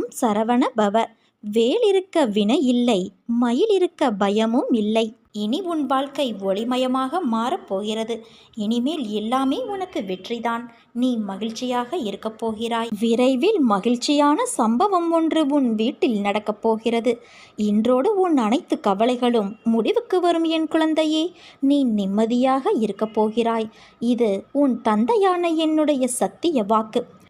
ஓம் சரவண பவ. வேல் இருக்க வினை இல்லை மயில் இருக்க பயமும் இல்லை. இனி உன் வாழ்க்கை ஒளிமயமாக மாறப்போகிறது இனிமேல் எல்லாமே உனக்கு வெற்றிதான். நீ மகிழ்ச்சியாக இருக்கப் போகிறாய். விரைவில் மகிழ்ச்சியான சம்பவம் ஒன்று உன் வீட்டில் நடக்கப் போகிறது. இன்றோடு உன் அனைத்து கவலைகளும் முடிவுக்கு வரும் என் குழந்தையே. நீ நிம்மதியாக இருக்கப் போகிறாய். இது உன் தந்தையான என்னுடைய சத்திய வாக்கு.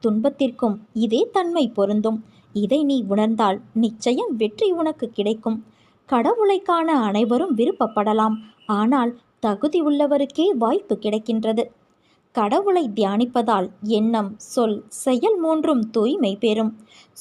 துன்பத்திற்கும் இதே தன்மை பொருந்தும். இதை நீ உணர்ந்தால் நிச்சயம் வெற்றி உனக்கு கிடைக்கும். கடவுளை காண அனைவரும் விருப்பப்படலாம். ஆனால் தகுதி உள்ளவருக்கே வாய்ப்பு கிடைக்கின்றது. கடவுளை தியானிப்பதால் எண்ணம் சொல் செயல் மூன்றும் தூய்மை பெறும்.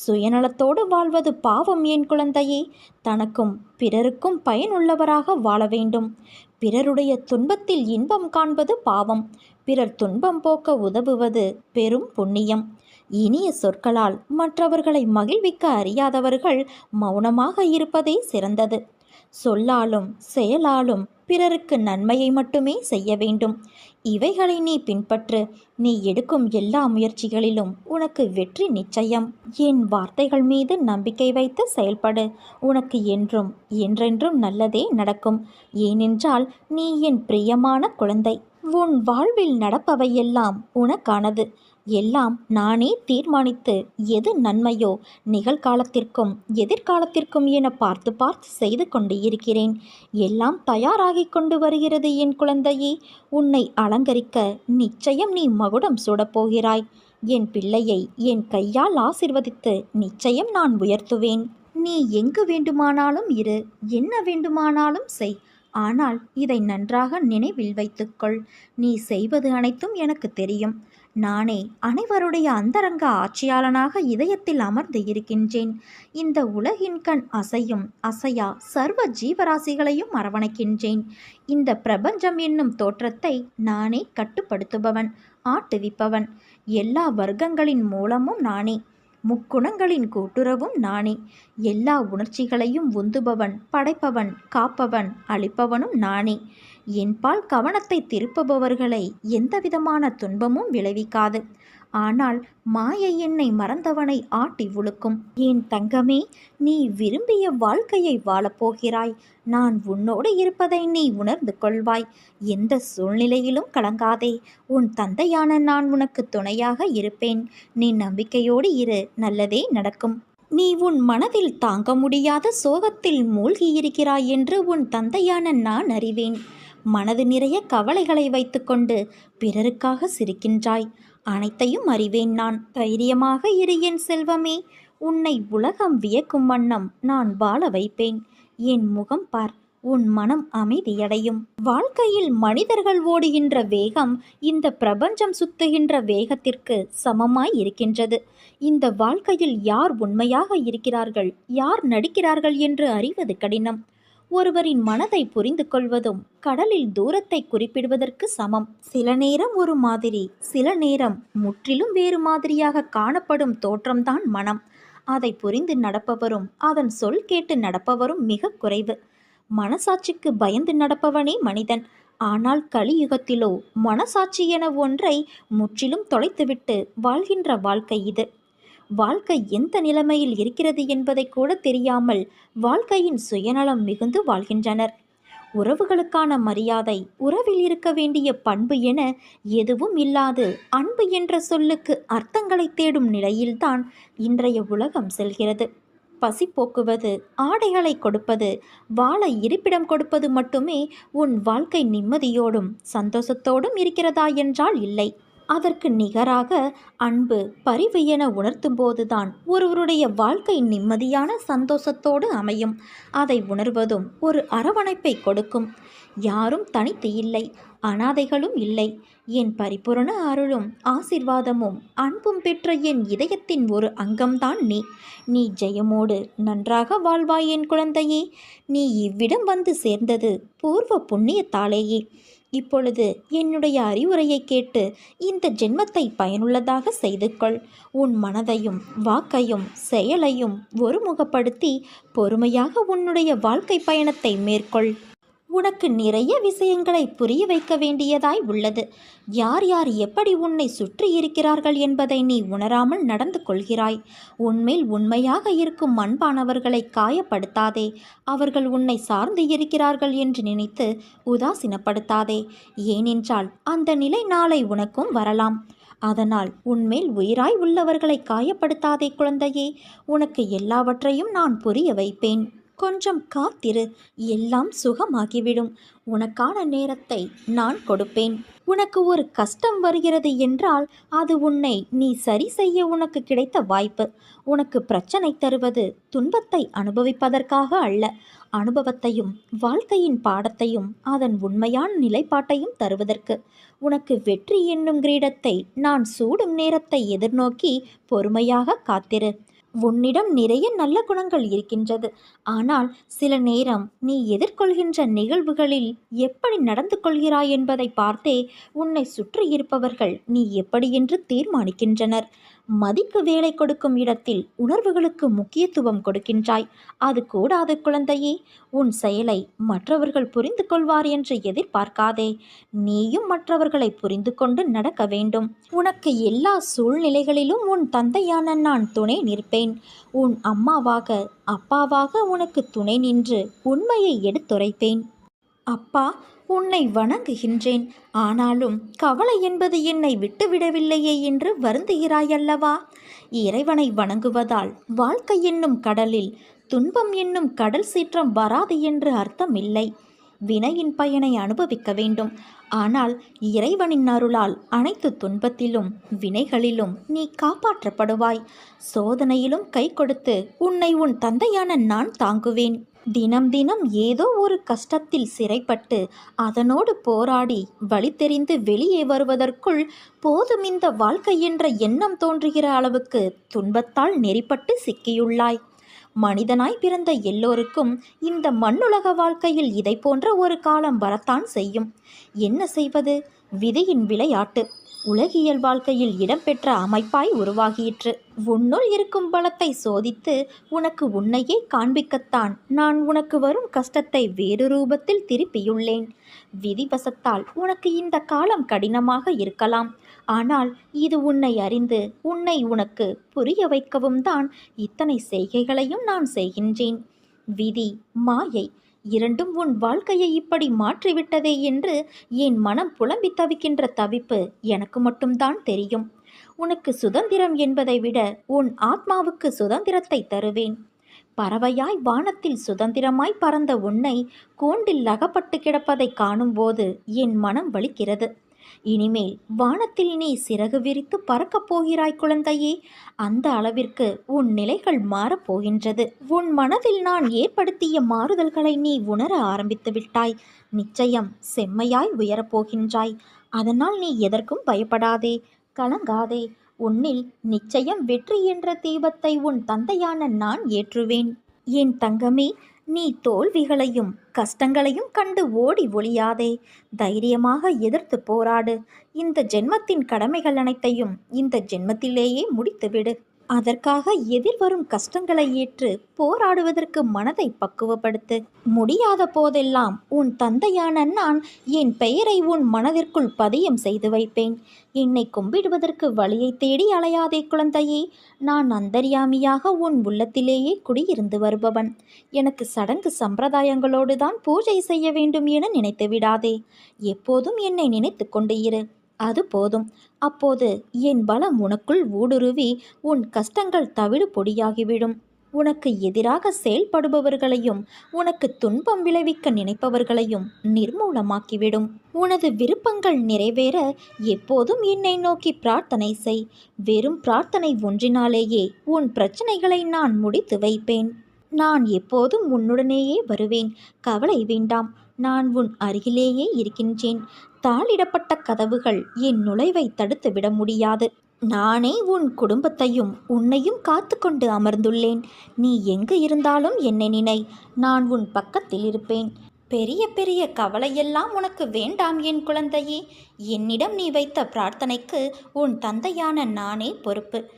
சுயநலத்தோடு வாழ்வது பாவம் என் குழந்தையே? தனக்கும் பிறருக்கும் பயனுள்ளவராக வாழ வேண்டும். பிறருடைய துன்பத்தில் இன்பம் காண்பது பாவம். பிறர் துன்பம் போக்க உதவுவது பெரும் புண்ணியம். இனிய சொற்களால் மற்றவர்களை மகிழ்விக்க அறியாதவர்கள் மௌனமாக இருப்பதே சிறந்தது. சொல்லாலும் செயலாலும் பிறருக்கு நன்மையை மட்டுமே செய்ய வேண்டும். இவைகளை நீ பின்பற்று. நீ எடுக்கும் எல்லா முயற்சிகளிலும் உனக்கு வெற்றி நிச்சயம். என் வார்த்தைகள் மீது நம்பிக்கை வைத்து செயல்படு. உனக்கு என்றும் என்றென்றும் நல்லதே நடக்கும். ஏனென்றால் நீ என் பிரியமான குழந்தை. உன் வாழ்வில் நடப்பவையெல்லாம் உனக்கானது. எல்லாம் நானே தீர்மானித்து எது நன்மையோ நிகழ்காலத்திற்கும் எதிர்காலத்திற்கும் என பார்த்து பார்த்து செய்து கொண்டு இருக்கிறேன். எல்லாம் தயாராகி கொண்டு வருகிறது என் குழந்தையே உன்னை அலங்கரிக்க நிச்சயம் நீ மகுடம் சூடப்போகிறாய். என் பிள்ளையை என் கையால் ஆசிர்வதித்து நிச்சயம் நான் உயர்த்துவேன். நீ எங்கு வேண்டுமானாலும் இரு என்ன வேண்டுமானாலும் செய். ஆனால் இதை நன்றாக நினைவில் வைத்துக்கொள். நீ செய்வது அனைத்தும் எனக்கு தெரியும். நானே அனைவருடைய அந்தரங்க ஆட்சியாளனாக இதயத்தில் அமர்ந்து இருக்கின்றேன். இந்த உலகின் கண் அசையும் அசையா சர்வ ஜீவராசிகளையும் அரவணைக்கின்றேன். இந்த பிரபஞ்சம் என்னும் தோற்றத்தை நானே கட்டுப்படுத்துபவன் ஆட்டுவிப்பவன். எல்லா வர்க்கங்களின் மூலமும் நானே. முக்குணங்களின் கூட்டுறவும் நானே. எல்லா உணர்ச்சிகளையும் உந்துபவன் படைப்பவன் காப்பவன் அளிப்பவனும் நானே. என்பால் கவனத்தை திருப்புபவர்களை எந்தவிதமான துன்பமும் விளைவிக்காது. ஆனால் மாயை என்னை மறந்தவனை ஆட்டி உழுக்கும். என் தங்கமே நீ விரும்பிய வாழ்க்கையை வாழப்போகிறாய். நான் உன்னோடு இருப்பதை நீ உணர்ந்து கொள்வாய். எந்த சூழ்நிலையிலும் கலங்காதே. உன் தந்தையான நான் உனக்கு துணையாக இருப்பேன். நீ நம்பிக்கையோடு இரு நல்லதே நடக்கும். நீ உன் மனதில் தாங்க முடியாத சோகத்தில் மூழ்கியிருக்கிறாய் என்று உன் தந்தையான நான் அறிவேன். மனது நிறைய கவலைகளை வைத்துக்கொண்டு பிறருக்காக சிரிக்கின்றாய். அனைத்தையும் அறிவேன் நான். தைரியமாக இரு என் செல்வமே. உன்னை உலகம் வியக்கும் வண்ணம் நான் வாழ வைப்பேன். என் முகம் பார் உன் மனம் அமைதியடையும். வாழ்க்கையில் மனிதர்கள் ஓடுகின்ற வேகம் இந்த பிரபஞ்சம் சுத்துகின்ற வேகத்திற்கு சமமாய் இருக்கின்றது. இந்த வாழ்க்கையில் யார் உண்மையாக இருக்கிறார்கள் யார் நடிக்கிறார்கள் என்று அறிவது கடினம். ஒருவரின் மனதை புரிந்து கொள்வதும் கடலில் தூரத்தை குறிப்பிடுவதற்கு சமம். சில நேரம் ஒரு மாதிரி சில நேரம் முற்றிலும் வேறு மாதிரியாக காணப்படும் தோற்றம்தான் மனம். அதை புரிந்து நடப்பவரும் அதன் சொல் கேட்டு நடப்பவரும் மிக குறைவு. மனசாட்சிக்கு பயந்து நடப்பவனே மனிதன். ஆனால் கலியுகத்திலோ மனசாட்சி என ஒன்றை முற்றிலும் தொலைத்துவிட்டு வாழ்கின்ற வாழ்க்கை இது. வாழ்க்கை எந்த நிலைமையில் இருக்கிறது என்பதை கூட தெரியாமல் வாழ்க்கையின் சுயநலம் மிகுந்து வாழ்கின்றனர். உறவுகளுக்கான மரியாதை உறவில் இருக்க வேண்டிய பண்பு என எதுவும் இல்லாது அன்பு என்ற சொல்லுக்கு அர்த்தங்களை தேடும் நிலையில்தான் இன்றைய உலகம் செல்கிறது. பசி போக்குவது ஆடைகளை கொடுப்பது வாழ இருப்பிடம் கொடுப்பது மட்டுமே உன் வாழ்க்கை நிம்மதியோடும் சந்தோஷத்தோடும் இருக்கிறதா என்றால் இல்லை. அதற்கு நிகராக அன்பு பரிவு என உணர்த்தும் போதுதான் ஒருவருடைய வாழ்க்கை நிம்மதியான சந்தோஷத்தோடு அமையும். அதை உணர்வதும் ஒரு அரவணைப்பை கொடுக்கும். யாரும் தனித்து இல்லை அனாதைகளும் இல்லை. என் பரிபூரண அருளும் ஆசிர்வாதமும் அன்பும் பெற்ற என் இதயத்தின் ஒரு அங்கம்தான் நீ. நீ ஜெயமோடு நன்றாக வாழ்வாய் என் குழந்தையே. நீ இவ்விடம் வந்து சேர்ந்தது பூர்வ புண்ணியத்தாலேயே. இப்பொழுது என்னுடைய அறிவுரையை கேட்டு இந்த ஜென்மத்தை பயனுள்ளதாக செய்து கொள். உன் மனதையும் வாக்கையும் செயலையும் ஒருமுகப்படுத்தி பொறுமையாக உன்னுடைய வாழ்க்கை பயணத்தை மேற்கொள். உனக்கு நிறைய விஷயங்களை புரிய வைக்க வேண்டியதாய் உள்ளது. யார் யார் எப்படி உன்னை சுற்றி இருக்கிறார்கள் என்பதை நீ உணராமல் நடந்து கொள்கிறாய். உன்மேல் உண்மையாக இருக்கும் அன்பானவர்களை காயப்படுத்தாதே. அவர்கள் உன்னை சார்ந்து இருக்கிறார்கள் என்று நினைத்து உதாசீனப்படுத்தாதே. ஏனென்றால் அந்த நிலை நாளை உனக்கும் வரலாம். அதனால் உன்மேல் உயிராய் உள்ளவர்களை காயப்படுத்தாதே குழந்தையே. உனக்கு எல்லாவற்றையும் நான் புரிய வைப்பேன். கொஞ்சம் காத்திரு எல்லாம் சுகமாகிவிடும். உனக்கான நேரத்தை நான் கொடுப்பேன். உனக்கு ஒரு கஷ்டம் வருகிறது என்றால் அது உன்னை நீ சரி செய்ய உனக்கு கிடைத்த வாய்ப்பு. உனக்கு பிரச்சனை தருவது துன்பத்தை அனுபவிப்பதற்காக அல்ல. அனுபவத்தையும் வாழ்க்கையின் பாடத்தையும் அதன் உண்மையான நிலைப்பாட்டையும் தருவதற்கு. உனக்கு வெற்றி என்னும் கிரீடத்தை நான் சூடும் நேரத்தை எதிர்நோக்கி பொறுமையாக காத்திரு. உன்னிடம் நிறைய நல்ல குணங்கள் இருக்கின்றது. ஆனால் சில நேரம் நீ எதிர்கொள்கின்ற நிகழ்வுகளில் எப்படி நடந்து கொள்கிறாய் என்பதை பார்த்தே உன்னை சுற்றி இருப்பவர்கள் நீ எப்படி என்று தீர்மானிக்கின்றனர். மதிக்கு வேலை கொடுக்கும் இடத்தில் உணர்வுகளுக்கு முக்கியத்துவம் கொடுக்கின்றாய். அது கூடாது குழந்தையே. உன் செயலை மற்றவர்கள் புரிந்து கொள்வார் என்று எதிர்பார்க்காதே. நீயும் மற்றவர்களை புரிந்து கொண்டு நடக்க வேண்டும். உனக்கு எல்லா சூழ்நிலைகளிலும் உன் தந்தையான நான் துணை நிற்பேன். உன் அம்மாவாக அப்பாவாக உனக்கு துணை நின்று உண்மையை எடுத்துரைப்பேன். அப்பா உன்னை வணங்குகின்றேன். ஆனாலும் கவலை என்பது என்னை விட்டுவிடவில்லையே என்று வருந்துகிறாயல்லவா? இறைவனை வணங்குவதால் வாழ்க்கை என்னும் கடலில் துன்பம் என்னும் கடல் சீற்றம் வராது என்று அர்த்தமில்லை. வினையின் பயனை அனுபவிக்க வேண்டும். ஆனால் இறைவனின் அருளால் அனைத்து துன்பத்திலும் வினைகளிலும் நீ காப்பாற்றப்படுவாய். சோதனையிலும் கை கொடுத்து உன்னை உன் தந்தையான நான் தாங்குவேன். தினம் தினம் ஏதோ ஒரு கஷ்டத்தில் சிறைப்பட்டு அதனோடு போராடி வழி தெரிந்து வெளியே வருவதற்குள் போதும் இந்த வாழ்க்கை என்ற எண்ணம் தோன்றுகிற அளவுக்கு துன்பத்தால் நெறிப்பட்டு சிக்கியுள்ளாய். மனிதனாய் பிறந்த எல்லோருக்கும் இந்த மண்ணுலக வாழ்க்கையில் இதை போன்ற ஒரு காலம் வரத்தான் செய்யும். என்ன செய்வது? விதியின் விளையாட்டு. உலகியல் வாழ்க்கையில் இடம்பெற்ற அமைப்பாய் உருவாகிற்று. உன்னுள் இருக்கும் பலத்தை சோதித்து உனக்கு உன்னையே காண்பிக்கத்தான். நான் உனக்கு வரும் கஷ்டத்தை வேறு ரூபத்தில் திருப்பியுள்ளேன். விதிவசத்தால் உனக்கு இந்த காலம் கடினமாக இருக்கலாம். ஆனால் இது உன்னை அறிந்து உன்னை உனக்கு புரிய வைக்கவும் தான் இத்தனை செய்கைகளையும் நான் செய்கின்றேன். விதி மாயை இரண்டும் உன் வாழ்க்கையை இப்படி மாற்றிவிட்டதே என்று என் மனம் புலம்பி தவிக்கின்ற தவிப்பு எனக்கு மட்டும்தான் தெரியும். உனக்கு சுதந்திரம் என்பதை விட உன் ஆத்மாவுக்கு சுதந்திரத்தை தருவேன். பறவையாய் வானத்தில் சுதந்திரமாய் பறந்த உன்னை கூண்டில் அகப்பட்டு கிடப்பதை காணும்போது என் மனம் வலிக்கிறது. இனிமேல் வானத்தில் நீ சிறகு விரித்து பறக்கப் போகிறாய் குழந்தையே. அந்த அளவிற்கு உன் நிலைகள் மாறப்போகின்றது உன் மனதில் நான் ஏற்படுத்திய மாறுதல்களை நீ உணர ஆரம்பித்து விட்டாய். நிச்சயம் செம்மையாய் உயரப்போகின்றாய் அதனால் நீ எதற்கும் பயப்படாதே. கலங்காதே. உன்னில் நிச்சயம் வெற்றி என்ற தீபத்தை உன் தந்தையான நான் ஏற்றுவேன். என் தங்கமே நீ தோல்விகளையும் கஷ்டங்களையும் கண்டு ஓடி ஒளியாதே. தைரியமாக எதிர்த்து போராடு. இந்த ஜென்மத்தின் கடமைகள் அனைத்தையும் இந்த ஜென்மத்திலேயே முடித்துவிடு. அதற்காக எதிர்வரும் கஷ்டங்களை ஏற்று போராடுவதற்கு மனதை பக்குவப்படுத்து. முடியாத போதெல்லாம் உன் தந்தையான நான் என் பெயரை உன் மனதிற்குள் பதியம் செய்து வைப்பேன். என்னை கும்பிடுவதற்கு வழியை தேடி அலையாதே குழந்தையே. நான் அந்தரியாமியாக உன் உள்ளத்திலேயே குடியிருந்து வருபவன். எனக்கு சடங்கு சம்பிரதாயங்களோடு தான் பூஜை செய்ய வேண்டும் என நினைத்து விடாதே. எப்போதும் என்னை நினைத்து கொண்டு இரு. அது போதும். அப்போது என் பலம் உனக்குள் ஊடுருவி உன் கஷ்டங்கள் தவிடு பொடியாகிவிடும். உனக்கு எதிராக செயல்படுபவர்களையும் உனக்கு துன்பம் விளைவிக்க நினைப்பவர்களையும் நிர்மூலமாக்கிவிடும். உனது விருப்பங்கள் நிறைவேற எப்போதும் என்னை நோக்கி பிரார்த்தனை செய். வெறும் பிரார்த்தனை ஒன்றினாலேயே உன் பிரச்சனைகளை நான் முடித்து வைப்பேன். நான் எப்போதும் உன்னுடனேயே வருவேன். கவலை வேண்டாம். நான் உன் அருகிலேயே இருக்கின்றேன். தாளிடப்பட்ட கதவுகள் என் நுழைவை தடுத்து விட முடியாது. நானே உன் குடும்பத்தையும் உன்னையும் காத்து கொண்டு அமர்ந்துள்ளேன். நீ எங்கு இருந்தாலும் என்னை நினை. நான் உன் பக்கத்தில் இருப்பேன். பெரிய பெரிய கவலையெல்லாம் உனக்கு வேண்டாம் என் குழந்தையே. என்னிடம் நீ வைத்த பிரார்த்தனைக்கு உன் தந்தையான நானே பொறுப்பு.